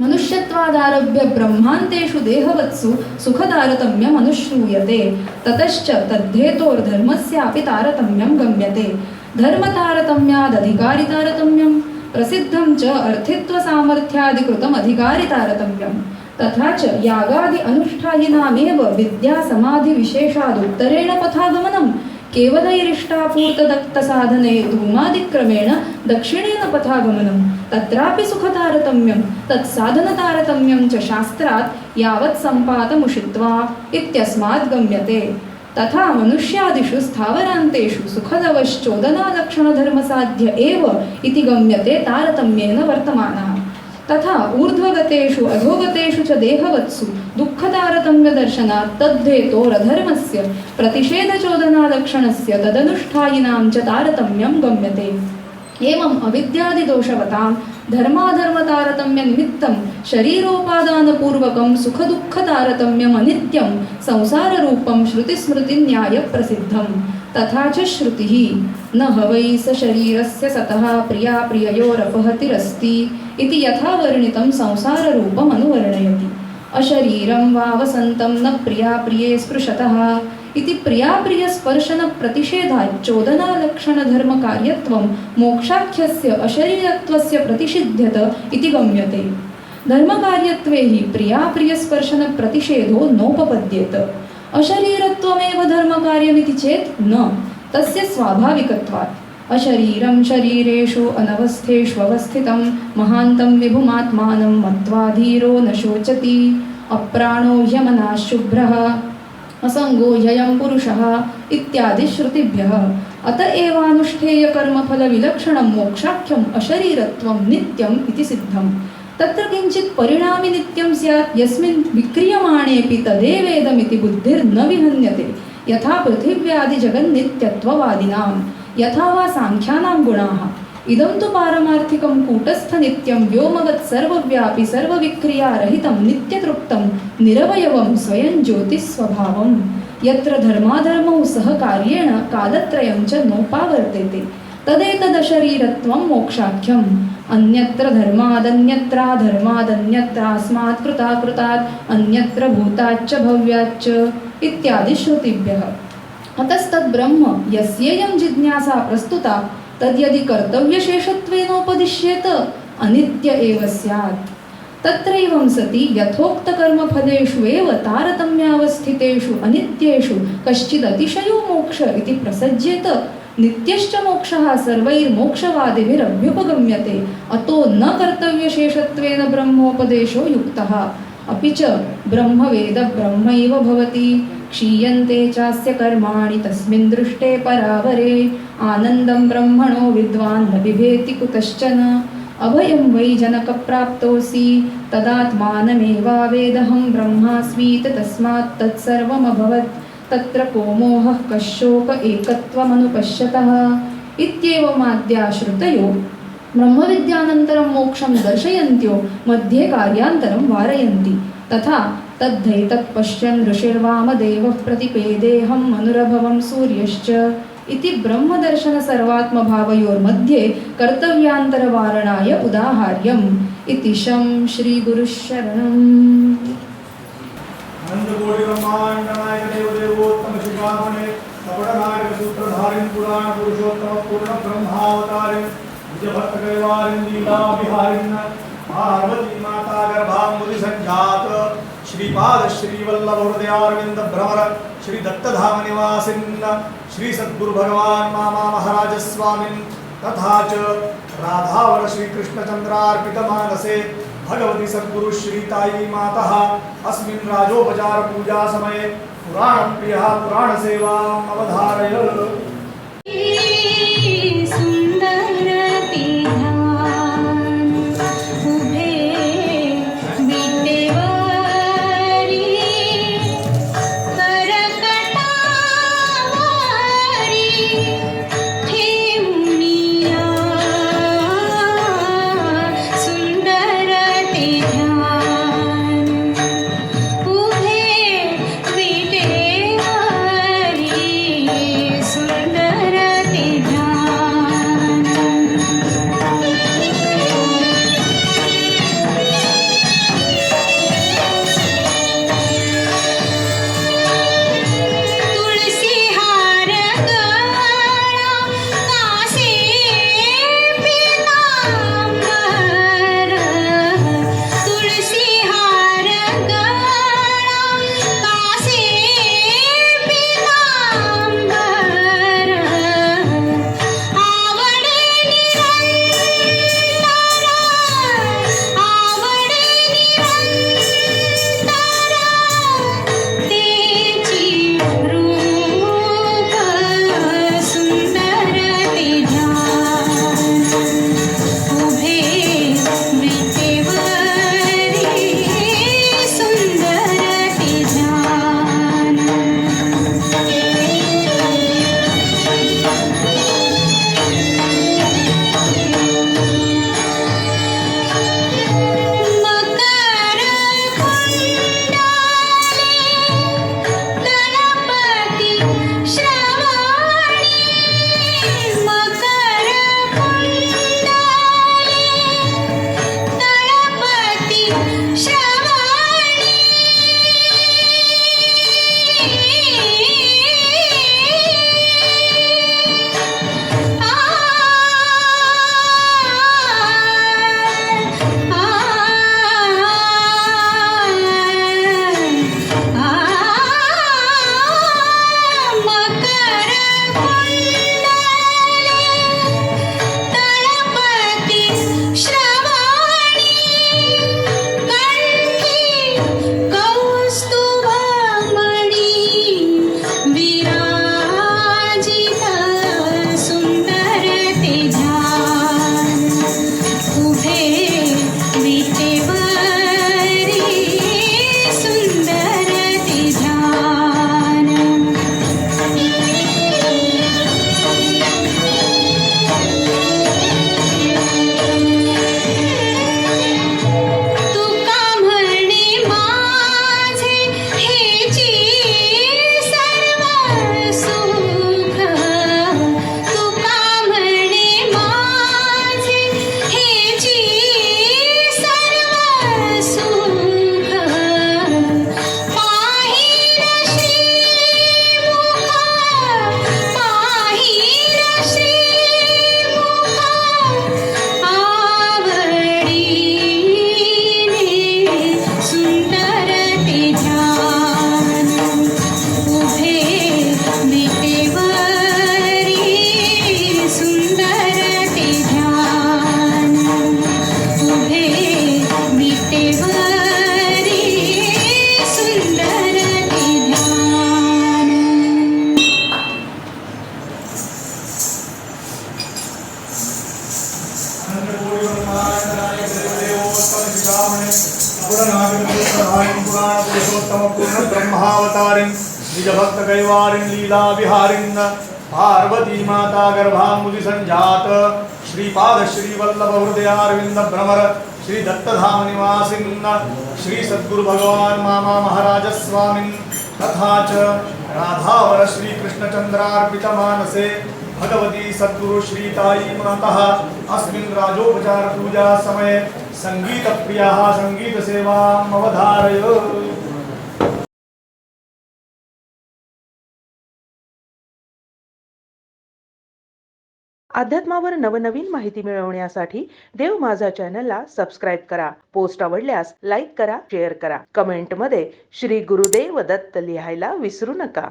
मनुष्यत्वादारभ्य ब्रह्मान्तेषु देहवत्सु सुखतारतम्यमनुश्रूयते ततश्च तद्धेतोर्धर्मस्यापि तारतम्यं गम्यते। धर्मतारतम्यादधिकारितारतम्यं प्रसिद्धं च अर्थित्वसामर्थ्यादिकृतमधिकारितारतम्यं। तथा च यागादि अनुष्ठायिनामेव विद्यासमाधिविशेषादुत्तरेण पथागमनं केवलैरिष्टापूर्तदत्तसाधने धूमादिक्रमेण दक्षिणेन पथागमनं। तत्रापि सुखतारतम्यं तत्साधनतारतम्यं च शास्त्रात् यावत् सम्पातमुषित्वा इत्यस्मात् गम्यते। तथा मनुष्यादिषु स्थावरान्तेषु सुखदवश्चोदनालक्षणधर्मसाध्य एव इति गम्यते तारतम्येन वर्तमानः। तथा ऊर्ध्वगतेषु अधोगतेषु च देहवत्सु दुःखतारतम्यदर्शनात् तद्धेतोरधर्मस्य प्रतिषेधचोदनालक्षणस्य तदनुष्ठायिनां च तारतम्यं गम्यते। एवम् अविद्यादिदोषवतां धर्माधर्मतारतम्यनिमित्तं शरीरोपादानपूर्वकं सुखदुःखतारतम्यमनित्यं संसाररूपं श्रुतिस्मृतिन्यायप्रसिद्धं। तथा च श्रुतिः न ह स शरीरस्य सतः प्रिया प्रियाप्रिययोरपहतिरस्ति इति यथा वर्णितं संसाररूपमनुवर्णयति। अशरीरं वा वसन्तं न प्रिया प्रिये स्पृशतः इति प्रियाप्रियस्पर्शनप्रतिषेधाच्चोदनालक्षणधर्मकार्यत्वं मोक्षाख्यस्य अशरीरत्वस्य प्रतिषिध्यत इति गम्यते। धर्मकार्यत्वे हि प्रियाप्रियस्पर्शनप्रतिषेधो नोपपद्येत। अशरीरत्वमेव धर्मकार्यमिति चेत् न तस्य स्वाभाविकत्वात्। अशरीरं शरीरेषु अनवस्थेष्वस्थितं महान्तं विभुमात्मानं मत्वाधीरो न शोचति। अप्राणो ह्यमनाशुभ्रः असङ्गो ह्ययं पुरुषः इत्यादि श्रुतिभ्यः। अत एवानुष्ठेयकर्मफलविलक्षणं मोक्षाख्यम् अशरीरत्वं नित्यम् इति सिद्धम्। तत्र किञ्चित् परिणामि नित्यं स्यात् यस्मिन् विक्रियमाणेऽपि तदेवेदमिति बुद्धिर्न विहन्यते। यथा पृथिव्यादिजगन्नित्यत्ववादिनां यथा वा साङ्ख्यानां गुणाः। इदं तु पारमार्थिकं कूटस्थनित्यं व्योमवत् सर्वव्यापि सर्वविक्रियारहितं नित्यतृप्तं निरवयवं स्वयं ज्योतिस्वभावं। यत्र धर्माधर्मौ सहकार्येण कालत्रयं च नोपावर्तेते। तदेतदशरीरत्वं मोक्षाख्यम् अन्यत्र धर्मादन्यत्राधर्मादन्यत्रास्मात् कृताकृतात् अन्यत्र भूताच्च भव्याच्च इत्यादि श्रुतिभ्यः। अतस्तद्ब्रह्म यस्येयं जिज्ञासा प्रस्तुता तद्यदि कर्तव्यशेषत्वेनोपदिश्येत अनित्य एव स्यात्। तत्रैवं सति यथोक्तकर्मफलेषु एव तारतम्यावस्थितेषु अनित्येषु कश्चिदतिशयो मोक्ष इति प्रसज्येत। नित्यश्च मोक्षः सर्वैर्मोक्षवादिभिरभ्युपगम्यते। अतो न कर्तव्यशेषत्वेन ब्रह्मोपदेशो युक्तः। अपि च ब्रह्मवेद ब्रह्मैव भवति क्षीयन्ते चास्य कर्माणि तस्मिन् दृष्टे परावरे। आनन्दं ब्रह्मणो विद्वान् न बिभेति कुतश्चन। अभयं वै जनकप्राप्तोऽसि तदात्मानमेवावेदहं ब्रह्मास्मीत तस्मात् तत्सर्वमभवत्। तत्र को मोहः कशोक एकत्वमनुपश्यतः। इत्येवमाद्याश्रुतयो ब्रह्मविद्यानन्तरं मोक्षं दर्शयन्त्यो मध्ये कार्यान्तरं वारयन्ति। तथा तद्धैतत्पश्यन् ऋषिर्वामदेवः प्रतिपेदेऽहं मनुरभवं सूर्यश्च। इति ब्रह्मदर्शनसर्वात्मभावयोर्मध्ये कर्तव्यान्तरवारणाय उदाहार्यम् इति शं श्रीगुरुशरणम्। आनंदकोटि ब्रह्मांड भक्त विहारिण पार्वती माता संजात श्रीपाद भ्रमर श्री दत्तधाम निवासिन श्री सद्गुरु भगवान मामा महाराज तथा च राधावर श्री मानसे भगवती सद्गुरु श्रीताई मातः माता अस्मिन् राजोपचार पूजा समये पुराण प्रिय पुराण सेवा अवधारय पुरुषोत्तमपूर्ण ब्रह्मावतारिं निजभक्तकैवारिं लीलाविहारिं पार्वती माता गर्भामुदि सञ्जात श्रीपादश्रीवल्लभहृदयारविन्दभ्रमर श्रीदत्तधामनिवासिन् श्रीसद्गुरुभगवान् मामा महाराजस्वामिन् तथा च राधावर श्रीकृष्णचन्द्रार्पितमानसे भगवती सद्गुरुश्रीतायी मातः अस्मिन् राजोपचारपूजासमये संगीत संगीत अध्यात्मावर नवनवीन माहिती मिळवण्यासाठी देव माझा चॅनलला सबस्क्राईब करा. पोस्ट आवडल्यास लाईक करा शेअर करा. कमेंटमध्ये श्री गुरुदेव दत्त लिहायला विसरू नका.